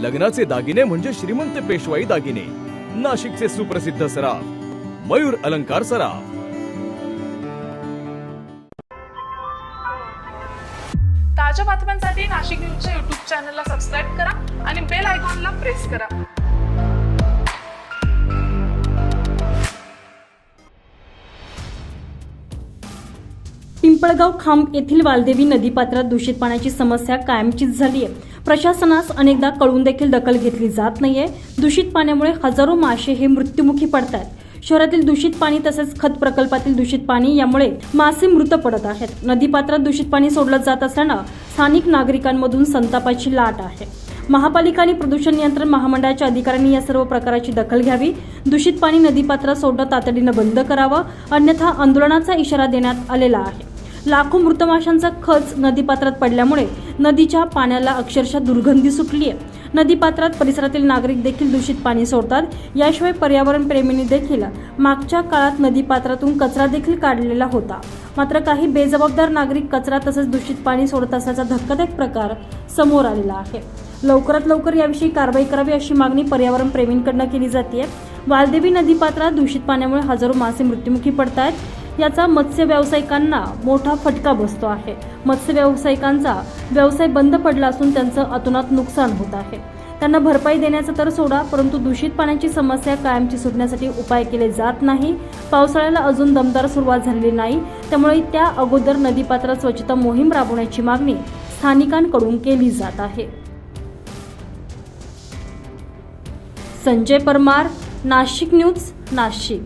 लग्नाचे दागिने म्हणजे श्रीमंत पेशवाई दागिने. नाशिकचे सुप्रसिद्ध सराफ मयूर अलंकार सराफ. ताज्या बातम्यांसाठी नाशिक न्यूजच्या युट्यूब चॅनलला सबस्क्राईब करा आणि बेल आयकॉनला प्रेस करा. पिंपळगाव खांब येथील वालदेवी नदीपात्रात दूषित पाण्याची समस्या कायमचीच झाली आहे प्रशासनास अनेकदा कळून देखील दखल घेतली जात नाहीये. दूषित पाण्यामुळे हजारो मासे हे मृत्युमुखी पडतात शहरातील दूषित पाणी तसेच खत प्रकल्पातील दूषित पाणी यामुळे मासे मृत पडत आहेत. नदीपात्रात दूषित पाणी सोडलं जात असल्यानं स्थानिक नागरिकांमधून संतापाची लाट आहे. महापालिका आणि प्रदूषण नियंत्रण महामंडळाच्या अधिकाऱ्यांनी या सर्व प्रकाराची दखल घ्यावी. दूषित पाणी नदीपात्रात सोडणं तातडीनं बंद करावं. अन्यथा आंदोलनाचा इशारा देण्यात आलेला आहे. लाखो मृत माशांचा खच नदीपात्रात पडल्यामुळे नदीच्या पाण्याला अक्षरशः दुर्गंधी सुटली आहे. नदीपात्रात परिसरातील नागरिक देखील दूषित पाणी सोडतात. याशिवाय पर्यावरण प्रेमींनी देखील मागच्या काळात नदीपात्रातून कचरा देखील काढलेला होता. मात्र काही बेजबाबदार नागरिक कचरा तसंच दूषित पाणी सोडत असल्याचा धक्कादायक प्रकार समोर आलेला आहे. लवकरात लवकर याविषयी कारवाई करावी अशी मागणी पर्यावरण प्रेमींकडनं केली जाते वालदेवी नदीपात्रात दूषित पाण्यामुळे हजारो मासे मृत्युमुखी पडत आहेत याचा मत्स्य व्यावसायिकांना मोठा फटका बसतो आहे. मत्स्य व्यावसायिकांचा व्यवसाय बंद पडला असून त्यांचं अतोनात नुकसान होत आहे. त्यांना भरपाई देण्याचं तर सोडा परंतु दूषित पाण्याची समस्या कायमची सुटण्यासाठी उपाय केले जात नाही. पावसाळ्याला अजून दमदार सुरुवात झालेली नाही. त्यामुळे त्या अगोदर नदीपात्रात स्वच्छता मोहीम राबवण्याची मागणी स्थानिकांकडून केली जात आहे. संजय परमार नाशिक न्यूज नाशिक.